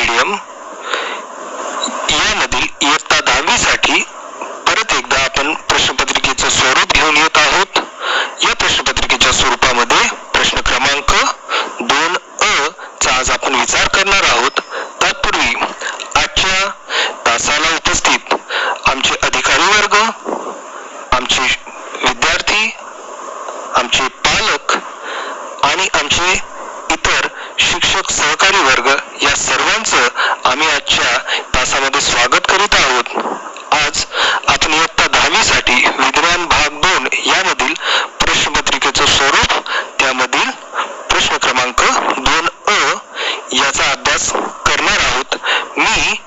Medium यामधील इयत्ता दहावीसाठी परत एकदा आपण प्रश्नपत्रिकेचं स्वरूप घेऊन येत आहोत. या प्रश्नपत्रिकेच्या स्वरूपामध्ये प्रश्न क्रमांक दोन अ चा आज आपण विचार करणार आहोत. तत्पूर्वी आजच्या तासाला उपस्थित आमचे अधिकारी वर्ग आमचे विद्यार्थी आमचे पालक आणि आमचे इतर शिक्षक सहकारी वर्ग या सर्व आम्ही आजच्या तासामध्ये स्वागत करीत आहोत. आज आपण इयत्ता दहावीसाठी विज्ञान भाग दोन यामधील प्रश्नपत्रिकेचं स्वरूप त्यामधील प्रश्न क्रमांक दोन अ याचा अभ्यास करणार आहोत. मी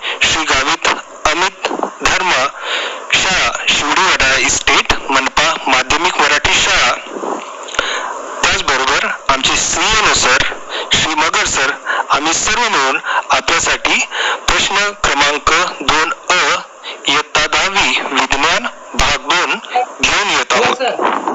सर्व मिळून आपल्यासाठी प्रश्न क्रमांक दोन अ इयत्ता दहावी विज्ञान भाग दोन घेऊन येत आहोत.